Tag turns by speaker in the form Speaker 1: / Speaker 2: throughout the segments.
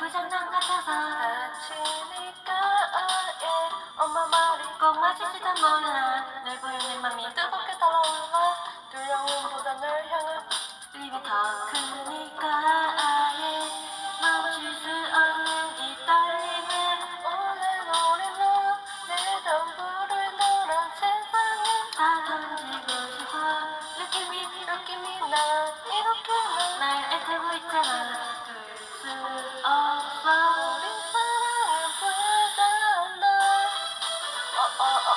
Speaker 1: 불장난 같아서 다치니까? 아예. 엄마 말이 꼭 맞을지도 몰라 늘 보이는 맘이
Speaker 2: 뜨겁게 달아올라 두려움 보다 널 향한
Speaker 1: 입이 더 크니까. 아예. 멈출 수 없는 이 떨림에
Speaker 2: 오늘 우리도 내 덤불을 너란 세상에
Speaker 1: 다 던지고 싶어. 느낌이
Speaker 2: 느낌이 나. 이렇게
Speaker 1: 날 애태고 있잖아.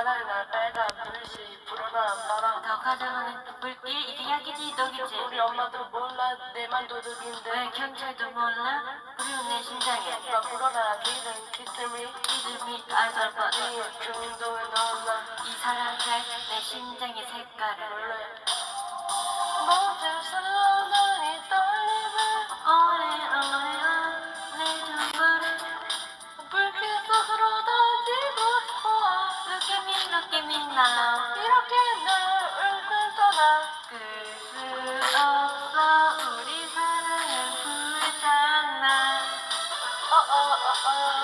Speaker 2: 차라리 날 빨간 불씨 불어나 봐라
Speaker 1: 더 가져가는 불길 이게 약이지 독이지.
Speaker 2: 우리 엄마도 몰라 내만 도둑인데.
Speaker 1: 왜 경찰도 몰라? 그리운 내 심장에
Speaker 2: 나 불어라 기름
Speaker 1: 알걸 뻔해
Speaker 2: 이 중도에 넣었나
Speaker 1: 이 사람들 내 심장의 색깔을
Speaker 2: 느낌이
Speaker 1: 나.
Speaker 2: 이렇게 날 웃을 떠나 끝은 없어
Speaker 1: 우리
Speaker 2: 사랑은 불장난
Speaker 1: 어어어어.